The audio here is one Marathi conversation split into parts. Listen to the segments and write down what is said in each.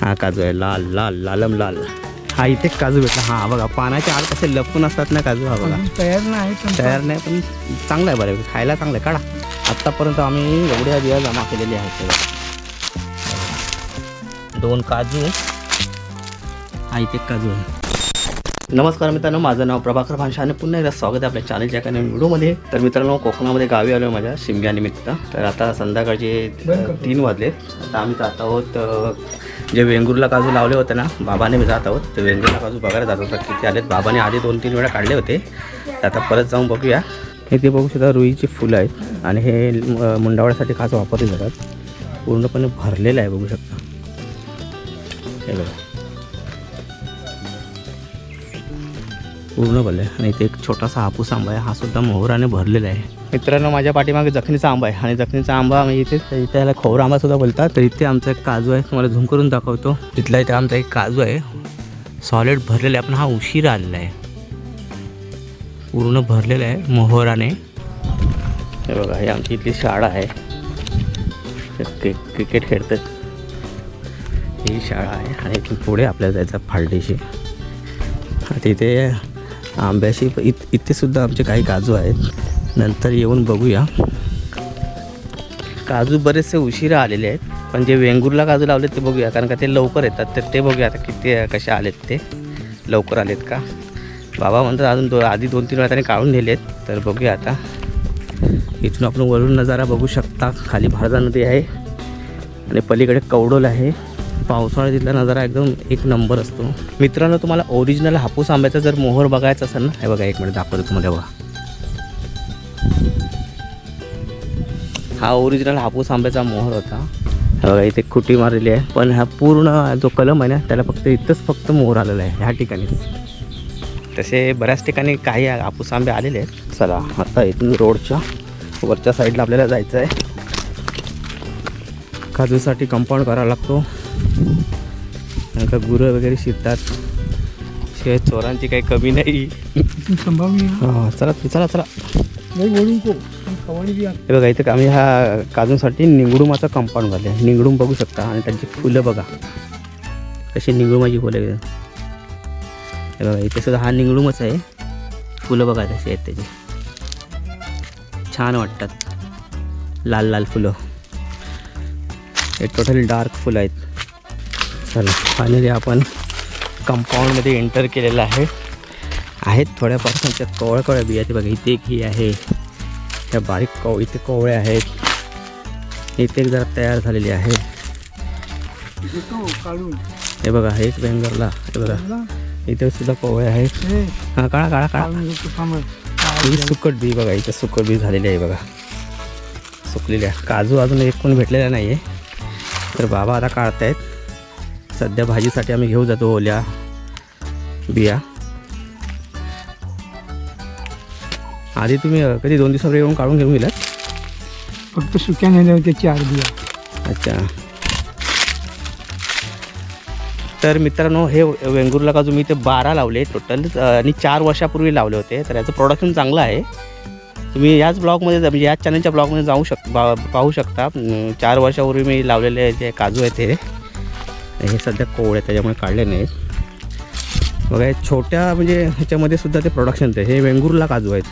हा काजू आहे लाल लाल लालम लाल. हा इथे काजू भेटला. हा बघा पानाच्या आड कसे लपून असतात ना काजू हा बघा. तयार नाही तयार नाही पण चांगला आहे बरं खायला चांगलं आहे. काढा. आत्तापर्यंत आम्ही एवढ्या बिया जमा केलेल्या आहेत दोन काजू. हा इथे एक काजू आहे. नमस्कार मित्रांनो माझं नाव प्रभाकर भाषा आणि पुन्हा एकदा स्वागत आहे आपल्या चॅनलच्या एका नवीन व्हिडिओमध्ये. तर मित्रांनो कोकणामध्ये गावी आलो माझ्या शिमग्यानिमित्त. तर आता संध्याकाळचे तीन वाजलेत. आता आम्ही जात आहोत जे वेंगुर्ला काजू लावले होते ना बाबाने मी जात आहोत. ते वेंगुरला काजू बघायला जात होता. किती आलेत. बाबाने आधी दोन तीन वेळा काढले होते. तर आता परत जाऊन बघूया. हे ते बघू शकता रुईची फुलं आहेत. आणि हे मुंडावळ्यासाठी खास वापरले जातात. पूर्णपणे भरलेलं आहे बघू शकता. हे बघा. पूर्ण भरलं आहे आणि इथे एक छोटासा हापूस आंबा आहे. हा सुद्धा मोहराने भरलेला आहे. मित्रांनो माझ्या पाठीमागे जखनीचा आंबा आहे आणि जखनीचा आंबा आम्ही इथे त्याला खोर आंबा सुद्धा बोलतात. तर इथे आमचा एक काजू आहे तुम्हाला झूम करून दाखवतो. तिथला इथे आमचा एक काजू आहे. सॉलिड भरलेला आहे. पण हा उशीर आलेला आहे. पूर्ण भरलेला आहे मोहराने. हे बघा ही आमची इथली शाळा आहे. क्रि क्रिकेट खेळतात. ही शाळा आहे आणि इथून पुढे आपल्याला जायचं फालडीशी तिथे आंब्याशी इत इथे सुद्धा आमचे काही काजू आहेत. नंतर येऊन बघूया. काजू बरेचसे उशिरा आलेले आहेत. पण जे वेंगुर्ला काजू लावले ते बघूया कारण का ते लवकर येतात. तर ते बघूया आता किती कसे आलेत ते. लवकर आलेत का? बाबा म्हणतात अजून दो आधी दोन तीन वेळा त्याने काढून नेलेत. तर बघूया आता. इथून आपण वरून नजारा बघू शकता. खाली भारदा नदी आहे. आणि पलीकडे कवडोल आहे. पावसाळ्यात तिथला नजारा एकदम एक नंबर असतो. मित्रांनो तुम्हाला ओरिजिनल हापूस आंब्याचा जर मोहर बघायचा असेल ना हे बघा एक मिनिट दाखवतो तुम्हाला बघा हा ओरिजिनल हापूस आंब्याचा मोहर होता. हे बघा इथे खुटी मारलेली आहे. पण हा पूर्ण जो कलम आहे ना त्याला फक्त इथंच फक्त मोहर आलेला आहे ह्या ठिकाणीच. तसे बऱ्याच ठिकाणी काही हापूस आंबे आलेले आहेत. चला आता इथून रोडच्या वरच्या साईडला आपल्याला जायचं आहे काजूसाठी कंपाऊंड करावा लागतो. नंतर गुरं वगैरे शिरतात. शिवाय चोरांची काही कमी नाही. हा, चला चला चला. को हे बघा इथे आम्ही ह्या काजूसाठी निंगडुमाचं कंपाऊंड घाले निंगडूम बघू शकता. आणि त्यांची फुलं बघा. कशी निंगडुमाची फुलं. हे बघा इथे सुद्धा हा निंगडुमच आहे. फुलं बघा तशी आहेत त्याची. छान वाटतात. लाल लाल फुलं. हे टोटल डार्क फुलं आहेत. चला फायनली आपण कंपाऊंडमध्ये एंटर केलेलं आहे. आहेत थोड्या पावसांच्या कवळ कवळ्या बिया ते बघा इथे एक ही आहे. ह्या बारीक कव इथे कोवळे आहेत. इथे एक जरा तयार झालेली आहे. हे बघा हे बेंगरला हे बघा. इथे सुद्धा कोवळे आहेत. हा काळा काळा काळा ही सुकट बी बघा इथे सुकट बी झालेली आहे बघा. सुकलेल्या काजू अजून एक पण भेटलेला नाही आहे तर बाबा आता काढतायत. सध्या भाजीसाठी आम्ही घेऊ जातो ओल्या बिया. आधी तुम्ही कधी दोन दिवसावर येऊन काढून घेऊन गेलात? फक्त सुक्या नेल्या होत्या चार बिया. अच्छा. तर मित्रांनो हे वेंगुर्ला काजू मी ते बारा लावले टोटल आणि चार वर्षापूर्वी लावले होते. तर याचं प्रोडक्शन चांगलं आहे. तुम्ही याच ब्लॉगमध्ये म्हणजे याच चॅनलच्या ब्लॉगमध्ये जाऊ शक पाहू शकता. चार वर्षापूर्वी मी लावलेले जे काजू आहेत ते. हे सध्या कोवळ आहे त्याच्यामुळे काढले नाहीत. बघा हे छोट्या म्हणजे ह्याच्यामध्ये सुद्धा ते प्रोडक्शन ते. हे वेंगुर्ला काजू आहेत.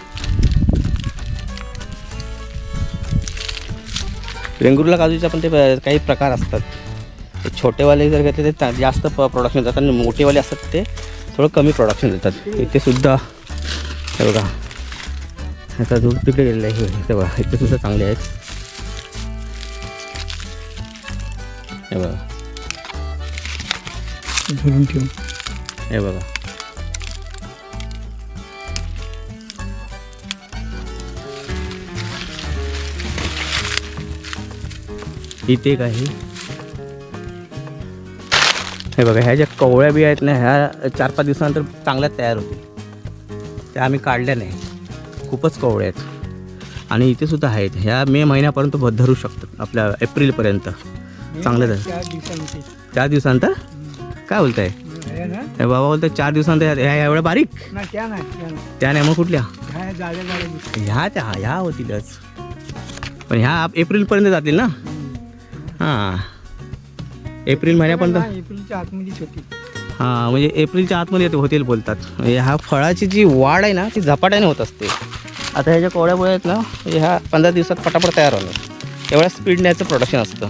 वेंगुर्ला काजूचे पण ते काही प्रकार असतात. छोटेवाले जर घेतले ते जास्त प प्रोडक्शन देतात आणि मोठेवाले असतात ते थोडं कमी प्रोडक्शन देतात. इथे सुद्धा हे बघा. ह्याचा दूध तिकडे गेलेला आहे. हे बघा इथे सुद्धा चांगले आहेत. हे बघा. धरून ठेवून हे बघा. इथे एक आहे हे बघा ह्या ज्या कवळ्या बिया आहेत ना ह्या चार पाच दिवसानंतर चांगल्या तयार होतील. त्या आम्ही काढल्या नाही. खूपच कवळ्या आहेत. आणि इथे सुद्धा आहेत. ह्या मे महिन्यापर्यंत धरू शकतात. आपल्या एप्रिलपर्यंत. चांगलं झालं. चार दिवसांचे चार दिवसानंतर काय बोलताय? बाबा बोलतात चार दिवसानंतर ह्या ह्या एवढ्या बारीक? ना त्या नाही. मग कुठल्या? ह्या. ह्या त्या ह्या होतीलच पण ह्या एप्रिलपर्यंत जातील ना? हां. एप्रिल महिन्यापर्यंत? हा, एप्रिलच्या आतमध्येच होती हां म्हणजे एप्रिलच्या आतमध्ये होतील बोलतात. म्हणजे ह्या फळाची जी वाढ आहे ना ती झपाट्याने होत असते. आता ह्याच्या कोवड्यामुळे आहेत ना म्हणजे ह्या पंधरा दिवसात पटापट तयार होणार. एवढ्या स्पीडने याचं प्रोडक्शन असतं.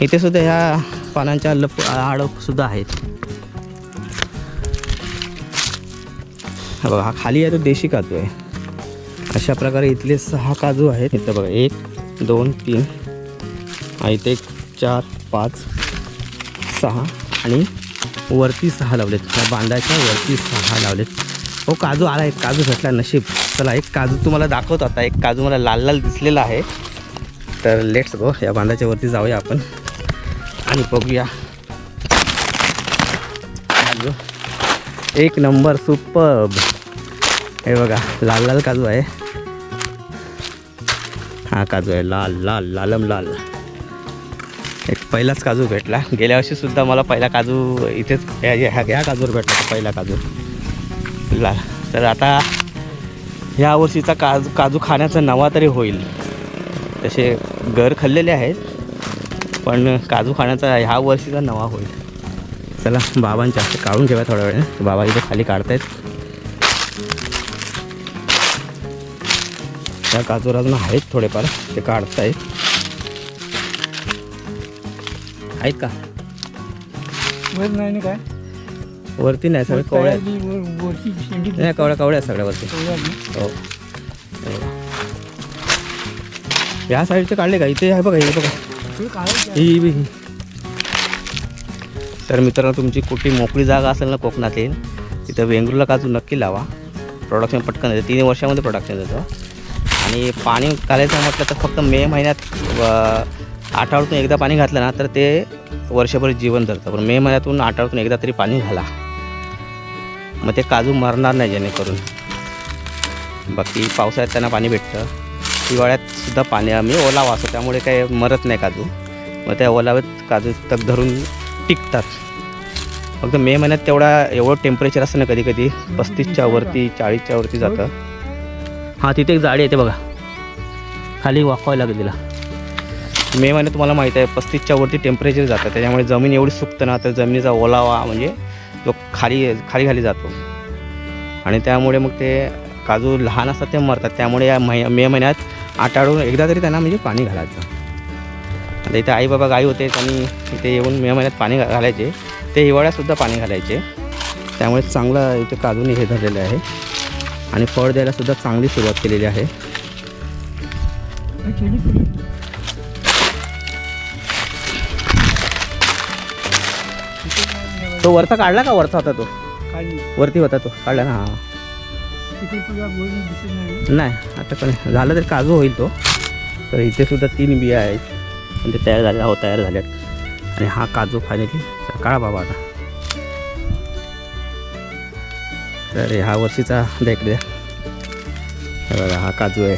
इथे सुद्धा ह्या पानांच्या लप आड सुद्धा आहेत. बघा हा खाली आहे तो देशी काजू आहे. अशा प्रकारे इथले सहा काजू आहेत. इथं बघा एक दोन तीन इथे एक चार पाच सहा आणि वरती सहा लावलेत. त्या बांधाच्या वरती सहा लावलेत. हो काजू आला एक काजू भेटला नशीब. चला एक काजू तुम्हाला दाखवतो आता. एक काजू मला लाल लाल दिसलेला आहे. तर लेट्स गो या बांधाच्या वरती जाऊया आपण. आणि बघूया. काजू. एक नंबर सुपर हे बघा लाल लाल काजू आहे. हा काजू आहे लाल लाल लालम लाल. एक पहिलाच काजू भेटला. गेल्या वर्षी सुद्धा मला पहिला काजू इथेच ह्या काजूवर भेटला पहिला काजू. लाल तर आता ह्या वर्षीचा काजू काजू खाण्याचा नवा तरी होईल. तसे घर खाल्लेले आहेत. पण काजू खाण्याचा ह्या वर्षीचा नवा होईल. चला बाबांच्या काढून ठेवा थोड्या वेळ. बाबा इथे खाली काढतायत. त्या काजूवर अजून आहेत थोडेफार ते काढतायत. आहेत का? वर नाही ना काय? वरती नाही सगळे वर कवळे आहेत. तयारी, वर- वरची शेंडी नाही कवळ्या कवळ्या सगळ्या वरती. कवळ्या. हो. हे. या साईडचे काढले का? इथे आहे बघा हे बघा. ही बी तर मित्रांनो तुमची कुठली मोकळी जागा असेल ना कोकणातील तिथं वेंगुर्ला काजू नक्की लावा. प्रोडक्शन पटकन येतं तीन वर्षामध्ये प्रोडक्शन येतं आणि पाणी घालायचं म्हटलं तर फक्त मे महिन्यात आठवड्यातून एकदा पाणी घातलं ना तर ते वर्षभर जीवन धरतं पण मे महिन्यातून आठवड्यातून एकदा तरी पाणी घाला. मग ते काजू मरणार नाही जेणेकरून. बाकी पावसाळ्यात त्यांना पाणी भेटतं. हिवाळ्यात सुद्धा पाणी आम्ही ओलावा असतो त्यामुळे काही मरत नाही काजू. मग त्या ओलाव्यात काजू तग धरून टिकतात. फक्त मे महिन्यात तेवढा एवढं टेम्परेचर असतं ना कधी कधी पस्तीसच्या वरती चाळीसच्या वरती जातं. हां तिथे एक जाडी येते बघा. खाली वाकवायला लागेल तिला. मे महिन्यात तुम्हाला माहीत आहे पस्तीसच्या वरती टेम्परेचर जातं. त्याच्यामुळे जमीन एवढी सुकतं ना तर जमिनीचा ओलावा म्हणजे तो खाली खाली खाली जातो. आणि त्यामुळे मग ते काजू लहान असतात ते मरतात. त्यामुळे या मै मे महिन्यात आठवडून एकदा तरी त्यांना म्हणजे पाणी घालायचं. आता इथे आई बाबा गाई होते त्यांनी इथे येऊन मे महिन्यात पाणी घा- घालायचे. ते हिवाळ्यातसुद्धा पाणी घालायचे. त्यामुळे चांगलं इथे काजूने हे धरलेलं आहे. आणि फळ द्यायला सुद्धा चांगली सुरुवात केलेली आहे. तो वरचा काढला का? वरचा होता तो. वरती होता तो. काढला ना हां. नाही आता पण झालं तर काजू होईल तो. तर इथे सुद्धा तीन बिया आहेत. पण ते तयार झाले हो तयार झाल्यात आणि हा काजू फायनली काळा बाबा आता. तर ह्या वर्षीचा द्या. द्या. बघा हा काजू आहे.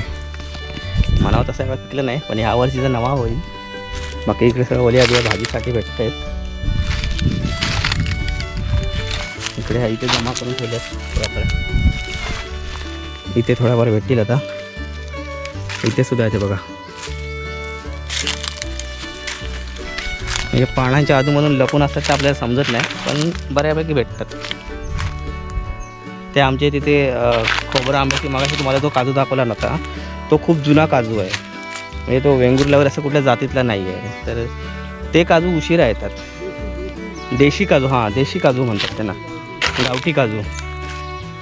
मला तसं एवढा पिकलं नाही पण ह्या वर्षीचा नवा होईल. बाकी इकडे सगळं ओल्या बिया भाजीसाठी भेटत आहेत इकडे हा इथे जमा करून ठेवल्यात. थोड्याफार इथे थोड्याफार भेटतील आता. इथे सुद्धा येते बघा. म्हणजे पानांच्या आजूमधून लपून असतात ते आपल्याला समजत नाही पण बऱ्यापैकी भेटतात. ते आमच्या तिथे खोबरं आंब्याची मागाशी तुम्हाला जो काजू दाखवला नव्हता तो खूप जुना काजू आहे. म्हणजे तो वेंगुर्ल्यावर असं कुठल्या जातीतला नाही आहे. तर ते काजू उशिरा येतात. देशी काजू हां देशी काजू म्हणतात त्यांना. गावठी काजू.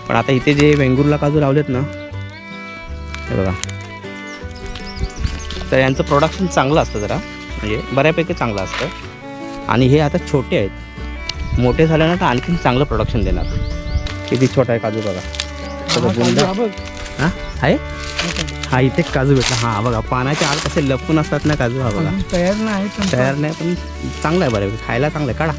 पण आता इथे जे वेंगुर्ला काजू लावलेत ना हे बघा. तर यांचं प्रोडक्शन चांगलं असतं जरा. म्हणजे बऱ्यापैकी चांगलं असतं. आणि हे आता छोटे आहेत. मोठे झाले ना तर आणखीन चांगलं प्रोडक्शन देणार. किती छोटा आहे काजू बघा. सगळं बुंदा. हा बघ. हां? आहे? हा इथे काजू भेटला. हां बघा पानाच्या आड कसे लपून असतात ना काजू हा बघा. तयार नाही पण तयार नाही पण चांगला आहे बऱ्यापैकी. खायला चांगलं आहे. काढा.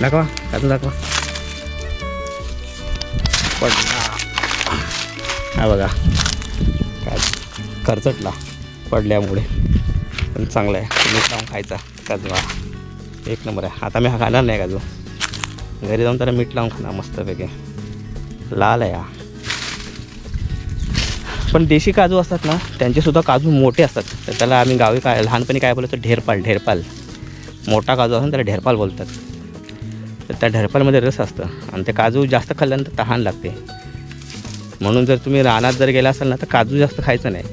दाखवा काजू दाखवा पडला हा बघा काय खरचटला पडल्यामुळे पण चांगलं आहे मीठ लावून खायचा काजवा. एक नंबर आहे. आता मी हा खाणार नाही काजू घरी जाऊन त्याला मीठ लावून खाणार मस्तपैकी. लाल आहे हा. पण देशी काजू असतात ना त्यांचेसुद्धा काजू मोठे असतात. तर त्याला आम्ही गावी काय लहानपणी काय बोलतो ढेरपाल ढेरपाल. मोठा काजू असून त्याला ढेरपाल बोलतात. तर त्या ढरपालमध्ये रस असतं. आणि ते काजू जास्त खाल्ल्यानंतर तहान लागते. म्हणून जर तुम्ही रानात जर गेला असाल ना तर काजू जास्त खायचं नाही.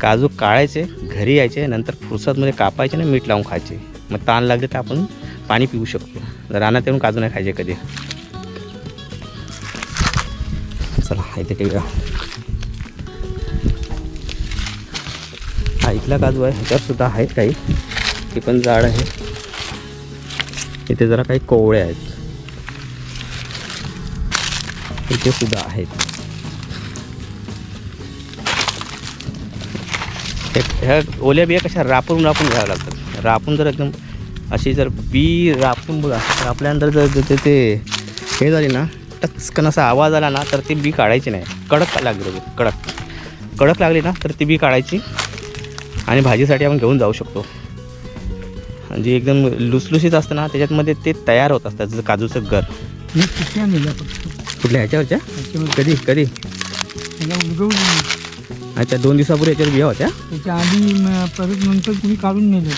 काजू काढायचे घरी यायचे नंतर फुरसतमध्ये कापायचे ना मीठ लावून खायचे. मग ताण लागले तर आपण पाणी पिऊ शकतो. रानात येऊन काजू नाही खायचे कधी. चला इथे टेका हा इथला काजू आहे. ह्याच्यात सुद्धा आहेत काही. ते पण जाड आहे. इथे जरा काही कोवळे आहेत. इथे सुद्धा आहेत. ह्या ओल्या बिया कशा रापून रापून घ्याव्या लागतात? रापून जर एकदम अशी जर बी रापून बघा रापल्यानंतर जर जर ते- ते हे झाली ना टचकन असा आवाज आला ना तर ती बी काढायची नाही. कडक लागली कडक. कडक लागली ना तर ती बी काढायची आणि भाजीसाठी आपण घेऊन जाऊ शकतो. म्हणजे एकदम लुसलुसीत असतं ना त्याच्यातमध्ये ते तयार होत असतात जसं काजूचं घर. कुठल्या ह्याच्यावरच्या त्याच्यामध्ये कधी कधी? त्याला अच्छा दोन दिवसापूर्वी याच्यावर बिया होत्या? त्याच्या आधी म, परत नंतर तुम्ही काढून नेले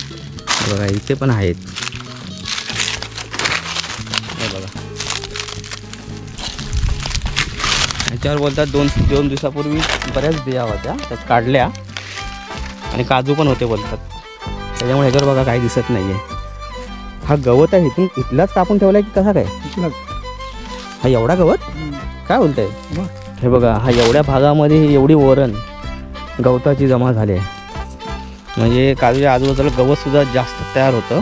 बघा इथे पण आहेत. हे बघा. याच्यावर बोलतात दोन दोन दिवसापूर्वी बऱ्याच बिया होत्या त्यात काढल्या. आणि काजू पण होते बोलतात. त्याच्यामुळे ह्याच्यावर बघा काही दिसत नाही आहे हा गवत आहे इथून इथलाच कापून ठेवला आहे की कसा काय? इथलाच. हा एवढा गवत. काय बोलतंय? हे बघा हा एवढ्या भागामध्ये एवढी वरण गवताची जमा झाली आहे. म्हणजे काजूच्या आजूबाजूला गवतसुद्धा जास्त तयार होतं.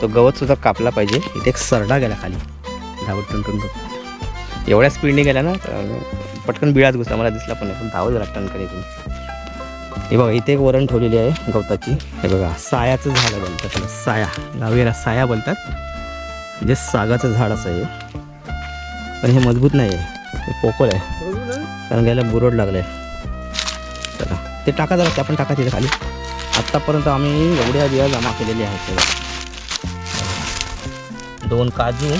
तो गवतसुद्धा कापला पाहिजे. इथे एक सरडा गेला खाली. धावत टनकन करत एवढ्या स्पीडने गेला ना पटकन बिळात घुसला मला दिसला पण नाही. पण धावत गेला इथून हे बघा इथे एक वरण ठेवलेली आहे गवताची. हे बघा सायाचं झाड बोलतात साया. गावीला साया बोलतात. म्हणजे सागाचं झाड असं आहे. पण हे मजबूत नाही आहे. हे पोकळ आहे. कारण घ्यायला बुरड लागलं. आहे चला. ते टाका जरा ते आपण टाका तिथे खाली. आत्तापर्यंत आम्ही एवढ्या बिया जमा केलेल्या आहेत तेव्हा दोन काजू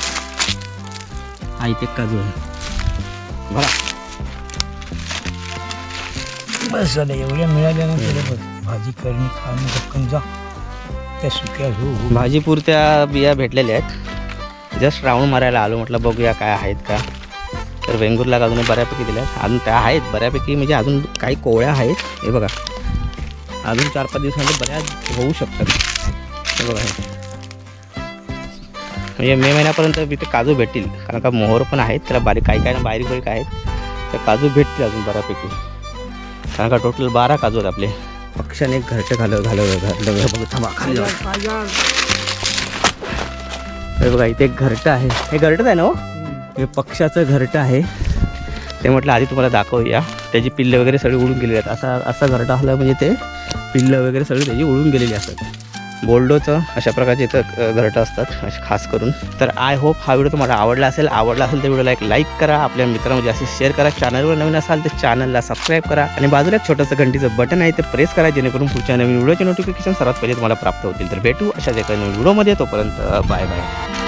हा इथे काजू आहे. बघा. बस झालं एवढ्या बघ भाजी करणे खाणे जा. त्या सुक्या हो हो. भाजीपुरत्या बिया भेटलेल्या आहेत. जस्ट राऊंड मारायला आलो म्हटलं बघूया काय आहेत का. तर वेंगुर्ला अजून बऱ्यापैकी दिल्या. अजून त्या आहेत बऱ्यापैकी म्हणजे अजून काही कोवळ्या आहेत. हे बघा. अजून चार पाच दिवसामध्ये बऱ्याच होऊ शकतात. हे बघा. म्हणजे मे महिन्यापर्यंत तिथे काजू भेटतील. कारण का मोहर पण आहेत त्याला बारीक काही काही ना बारीक बारीक आहेत. तर काजू भेटतील अजून बऱ्यापैकी. कारण का टोटल बारा काजू आहेत आपले. पक्षाने घरचं घालव घालव घालव बघ थांबा खाली जाऊ. हे बघा इथे एक घरटं आहे. हे घरटंच आहे ना हो? हे पक्षाचं घरटं आहे. ते म्हटलं आधी तुम्हाला दाखवूया. त्याची पिल्लं वगैरे सगळी उडून गेलेली आहेत. असा असा घरटा असला म्हणजे ते पिल्लं वगैरे सगळी त्याची उडून गेलेली असतात. बोल्डोचं अशा प्रकारचे इथं घरटं असतात असे खास करून. तर आय होप हा व्हिडिओ तुम्हाला आवडला असेल. आवडला असेल तर व्हिडिओला एक लाईक करा. आपल्या मित्रांमध्ये म्हणजे जास्तीत शेअर करा. चॅनलवर नवीन असाल तर चॅनलला सबस्क्राईब करा. आणि बाजूला एक छोटंसं घंटीचं बटन आहे ते प्रेस करा जेणेकरून पुढच्या नवीन व्हिडिओचे नोटिफिकेशन सर्वात पहिले तुम्हाला प्राप्त होतील. तर भेटू अशाच एका नवीन व्हिडिओमध्ये तोपर्यंत बाय बाय